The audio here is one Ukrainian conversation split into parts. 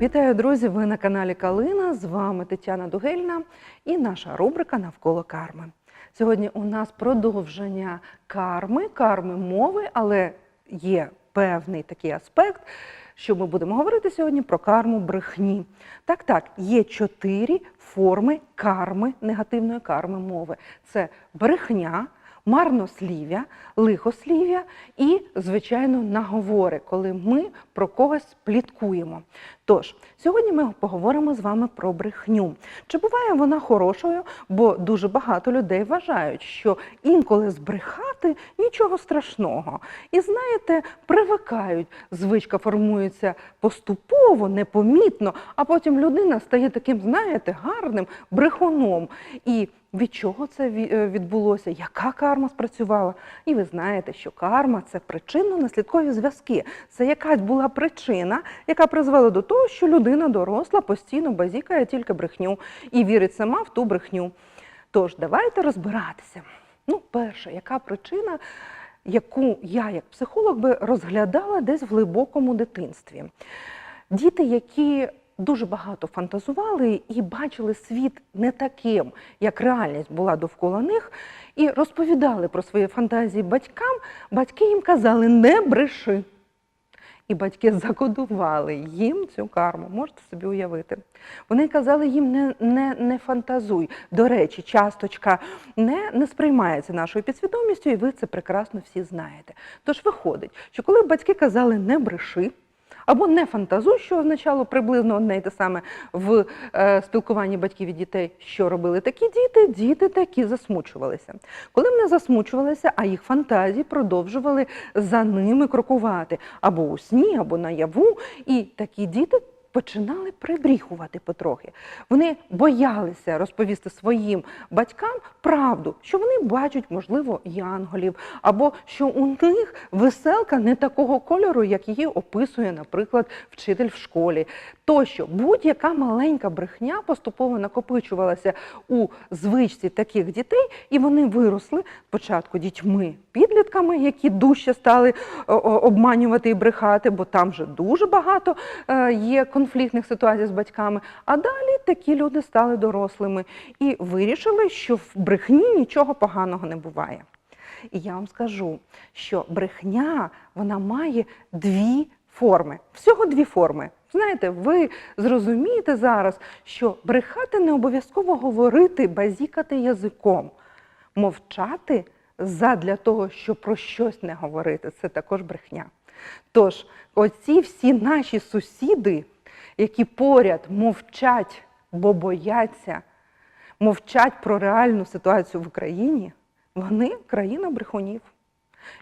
Вітаю, друзі! Ви на каналі Калина. З вами Тетяна Дугельна і наша рубрика Навколо карми. Сьогодні у нас продовження карми, карми мови, але є певний такий аспект, що ми будемо говорити сьогодні про карму брехні. Так, так, є чотири форми карми, негативної карми мови: це брехня. Марнослів'я, лихослів'я і, звичайно, наговори, коли ми про когось пліткуємо. Тож, сьогодні ми поговоримо з вами про брехню. Чи буває вона хорошою? Бо дуже багато людей вважають, що інколи збрехати нічого страшного. І знаєте, привикають. Звичка формується поступово, непомітно, а потім людина стає таким, знаєте, гарним брехуном. І від чого це е, відбулося? Яка карма спрацювала? І ви знаєте, що карма це причинно-наслідкові зв'язки. Це якась була причина, яка призвела до того, що людина доросла, постійно базікає тільки брехню і вірить сама в ту брехню. Тож давайте розбиратися. Ну, перша, яка причина, яку я, як психолог, би розглядала десь в глибокому дитинстві? Діти, які дуже багато фантазували і бачили світ не таким, як реальність була довкола них, і розповідали про свої фантазії батькам, батьки їм казали не бреши. І батьки закодували їм цю карму, можете собі уявити. Вони казали їм не, не, не фантазуй. До речі, часточка не, не сприймається нашою підсвідомістю, і ви це прекрасно всі знаєте. Тож виходить, що коли батьки казали не бреши, або не фантазуй, що означало приблизно одне й те саме в е, спілкуванні батьків і дітей, що робили такі діти, діти такі засмучувалися. Коли вони засмучувалися, а їх фантазії продовжували за ними крокувати або у сні, або наяву, і такі діти. Починали прибріхувати потрохи. Вони боялися розповісти своїм батькам правду, що вони бачать, можливо, янголів, або що у них веселка не такого кольору, як її описує, наприклад, вчитель в школі. Тощо будь-яка маленька брехня поступово накопичувалася у звичці таких дітей, і вони виросли спочатку дітьми, підлітками, які дужче стали о, обманювати і брехати, бо там вже дуже багато е, є конфліктних ситуацій з батьками. А далі такі люди стали дорослими і вирішили, що в брехні нічого поганого не буває. І я вам скажу, що брехня вона має дві форми. Всього дві форми. Знаєте, ви зрозумієте зараз, що брехати не обов'язково говорити, базікати язиком, мовчати задля того, щоб про щось не говорити, це також брехня. Тож, оці всі наші сусіди, які поряд мовчать, бо бояться, мовчать про реальну ситуацію в Україні, вони країна брехунів.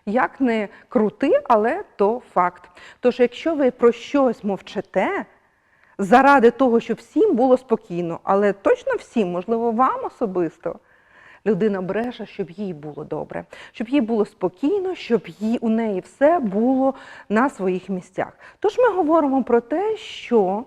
Як не крути, але то факт. Тож, якщо ви про щось мовчите, заради того, щоб всім було спокійно, але точно всім, можливо, вам особисто, людина бреше, щоб їй було добре, щоб їй було спокійно, щоб їй, у неї все було на своїх місцях. Тож ми говоримо про те, що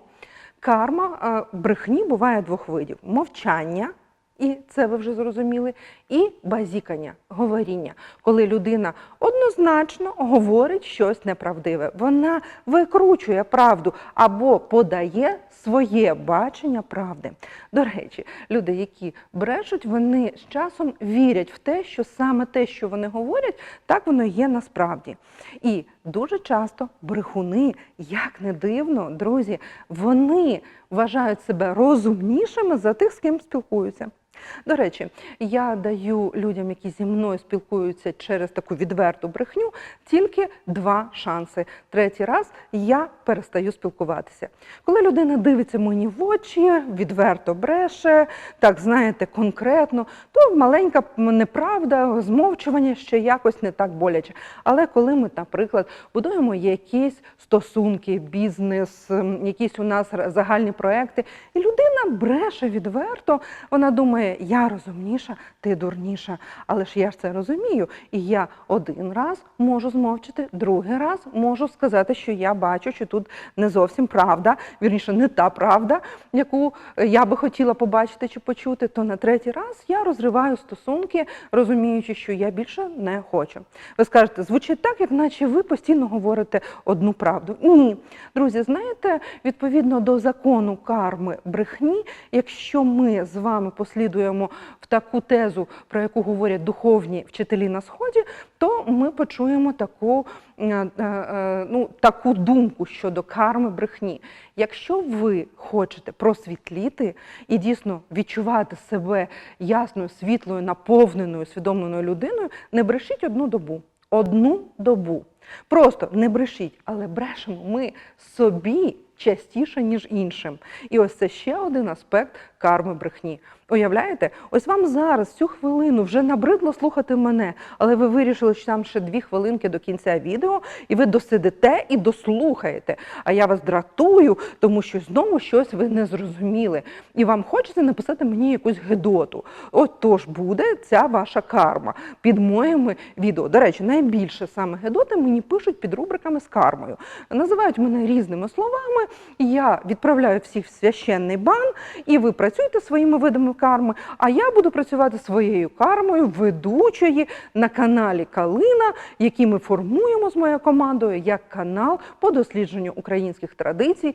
карма е, брехні буває двох видів: мовчання. І це ви вже зрозуміли, і базікання, говоріння, коли людина однозначно говорить щось неправдиве. Вона викручує правду або подає своє бачення правди. До речі, люди, які брешуть, вони з часом вірять в те, що саме те, що вони говорять, так воно є насправді. І дуже часто брехуни, як не дивно, друзі, вони вважають себе розумнішими за тих, з ким спілкуються. До речі, я даю людям, які зі мною спілкуються через таку відверту брехню, тільки два шанси. Третій раз я перестаю спілкуватися. Коли людина дивиться мені в очі, відверто бреше, так знаєте, конкретно, то маленька неправда, змовчування ще якось не так боляче. Але коли ми, наприклад, будуємо якісь стосунки, бізнес, ем, якісь у нас загальні проекти, і людина бреше відверто, вона думає, я розумніша, ти дурніша. Але ж я ж це розумію. І я один раз можу змовчити, другий раз можу сказати, що я бачу, що тут не зовсім правда, вірніше, не та правда, яку я би хотіла побачити чи почути. То на третій раз я розриваю стосунки, розуміючи, що я більше не хочу. Ви скажете, звучить так, як наче ви постійно говорите одну правду. Ні, друзі, знаєте, відповідно до закону карми брехні, якщо ми з вами послідуємо в таку тезу, про яку говорять духовні вчителі на сході, то ми почуємо таку, е, е, е, ну, таку думку щодо карми брехні. Якщо ви хочете просвітліти і дійсно відчувати себе ясною, світлою, наповненою, усвідомленою людиною, не брешіть одну добу. Одну добу. Просто не брешіть, але брешемо ми собі частіше, ніж іншим. І ось це ще один аспект карми брехні. Уявляєте, ось вам зараз цю хвилину вже набридло слухати мене, але ви вирішили, що там ще дві хвилинки до кінця відео, і ви досидите і дослухаєте. А я вас дратую, тому що знову щось ви не зрозуміли. І вам хочеться написати мені якусь гедоту. От тож буде ця ваша карма під моїми відео. До речі, найбільше саме гедоти мені пишуть під рубриками з кармою. Називають мене різними словами. Я відправляю всіх в священний бан, і ви працюєте своїми видами карми. А я буду працювати своєю кармою ведучої на каналі Калина, який ми формуємо з моєю командою як канал по дослідженню українських традицій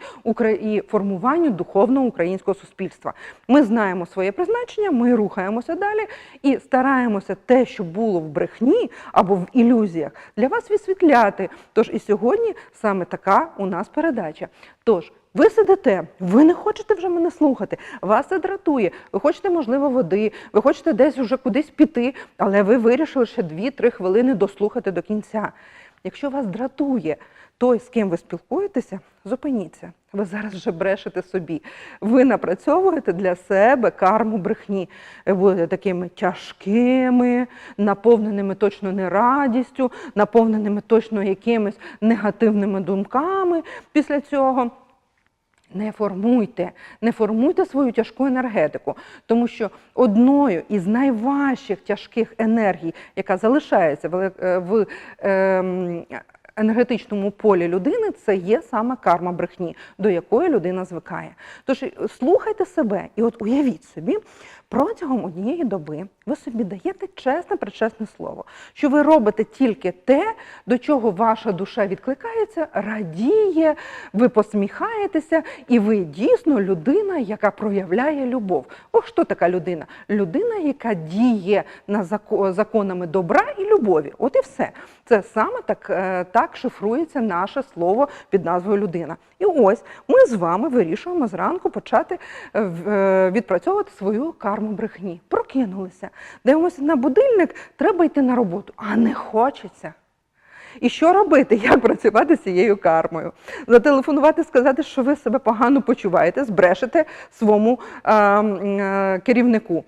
і формуванню духовного українського суспільства. Ми знаємо своє призначення, ми рухаємося далі і стараємося те, що було в брехні або в ілюзіях, для вас висвітляти. Тож і сьогодні саме така у нас передача. Тож. Ви сидите, ви не хочете вже мене слухати, вас це дратує. Ви хочете, можливо, води, ви хочете десь уже кудись піти, але ви вирішили ще 2-3 хвилини дослухати до кінця. Якщо вас дратує той, з ким ви спілкуєтеся, зупиніться. Ви зараз вже брешете собі. Ви напрацьовуєте для себе карму брехні. Ви будете такими тяжкими, наповненими точно не радістю, наповненими точно якимись негативними думками після цього. Не формуйте, не формуйте свою тяжку енергетику, тому що одною із найважчих тяжких енергій, яка залишається в, в ем, енергетичному полі людини, це є саме карма брехні, до якої людина звикає. Тож слухайте себе і от уявіть собі, протягом однієї доби ви собі даєте чесне, причесне слово, що ви робите тільки те, до чого ваша душа відкликається, радіє, ви посміхаєтеся, і ви дійсно людина, яка проявляє любов. Ось що така людина? Людина, яка діє на законами добра і любові. От і все. Це саме так, е, так шифрується наше слово під назвою людина. І ось ми з вами вирішуємо зранку почати е, е, відпрацьовувати свою карму брехні. Прокинулися. Дивимося на будильник, треба йти на роботу, а не хочеться. І що робити? Як працювати з цією кармою? Зателефонувати, сказати, що ви себе погано почуваєте, збрешете своєму е, е, керівнику.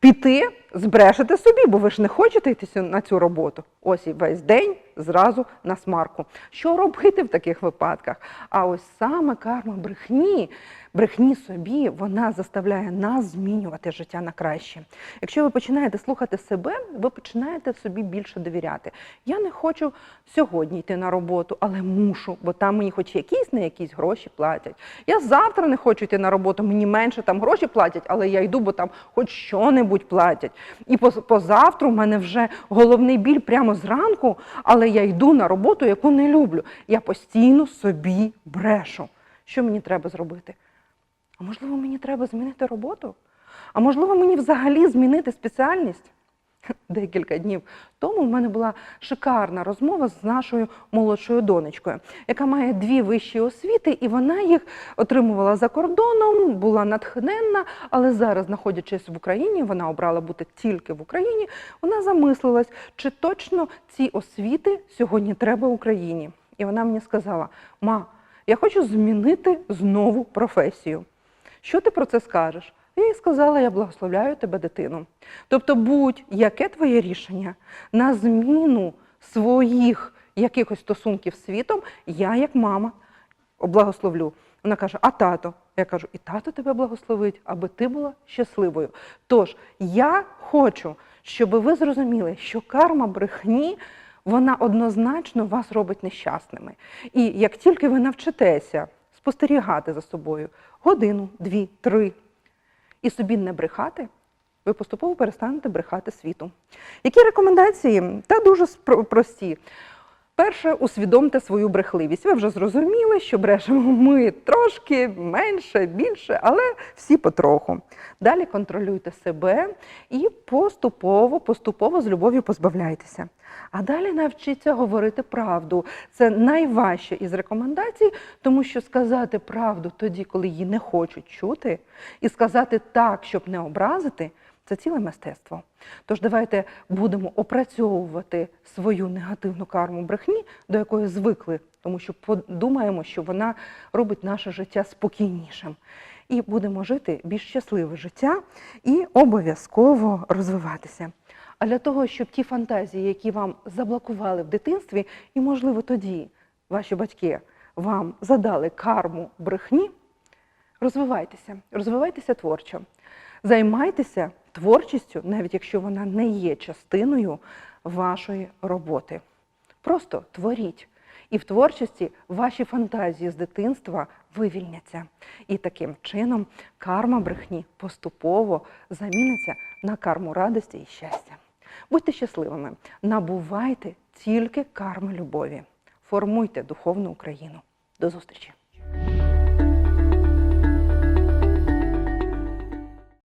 Піти, збрешете собі, бо ви ж не хочете йти на цю роботу. Ось і весь день зразу на смарку. Що робити в таких випадках? А ось саме карма брехні, брехні собі, вона заставляє нас змінювати життя на краще. Якщо ви починаєте слухати себе, ви починаєте собі більше довіряти. Я не хочу сьогодні йти на роботу, але мушу, бо там мені хоч якісь не якісь гроші платять. Я завтра не хочу йти на роботу, мені менше там гроші платять, але я йду, бо там хоч що-небудь платять. І по, позавтра в мене вже головний біль прямо зранку, але я йду на роботу, яку не люблю. Я постійно собі брешу. Що мені треба зробити? А можливо, мені треба змінити роботу? А можливо, мені взагалі змінити спеціальність? Декілька днів тому в мене була шикарна розмова з нашою молодшою донечкою, яка має дві вищі освіти, і вона їх отримувала за кордоном, була натхненна, але зараз, знаходячись в Україні, вона обрала бути тільки в Україні. Вона замислилась, чи точно ці освіти сьогодні треба Україні. І вона мені сказала: Ма, я хочу змінити знову професію. Що ти про це скажеш? Я їй сказала, я благословляю тебе, дитину. Тобто, будь-яке твоє рішення на зміну своїх якихось стосунків з світом, я, як мама, благословлю. Вона каже: А тато, Я кажу, і тато тебе благословить, аби ти була щасливою. Тож я хочу, щоб ви зрозуміли, що карма брехні вона однозначно вас робить нещасними. І як тільки ви навчитеся спостерігати за собою годину, дві, три, і собі не брехати, ви поступово перестанете брехати світу. Які рекомендації? Та дуже прості. Перше, усвідомте свою брехливість. Ви вже зрозуміли, що брешемо ми трошки менше, більше, але всі потроху. Далі контролюйте себе і поступово, поступово з любов'ю позбавляйтеся. А далі навчіться говорити правду. Це найважче із рекомендацій, тому що сказати правду тоді, коли її не хочуть чути, і сказати так, щоб не образити, це ціле мистецтво. Тож давайте будемо опрацьовувати свою негативну карму брехні, до якої звикли, тому що подумаємо, що вона робить наше життя спокійнішим. І будемо жити більш щасливе життя і обов'язково розвиватися. А для того, щоб ті фантазії, які вам заблокували в дитинстві, і, можливо, тоді ваші батьки вам задали карму брехні, розвивайтеся, розвивайтеся творчо. Займайтеся творчістю, навіть якщо вона не є частиною вашої роботи. Просто творіть. І в творчості ваші фантазії з дитинства вивільняться. І таким чином карма брехні поступово заміниться на карму радості і щастя. Будьте щасливими, набувайте тільки карми любові. Формуйте духовну Україну. До зустрічі!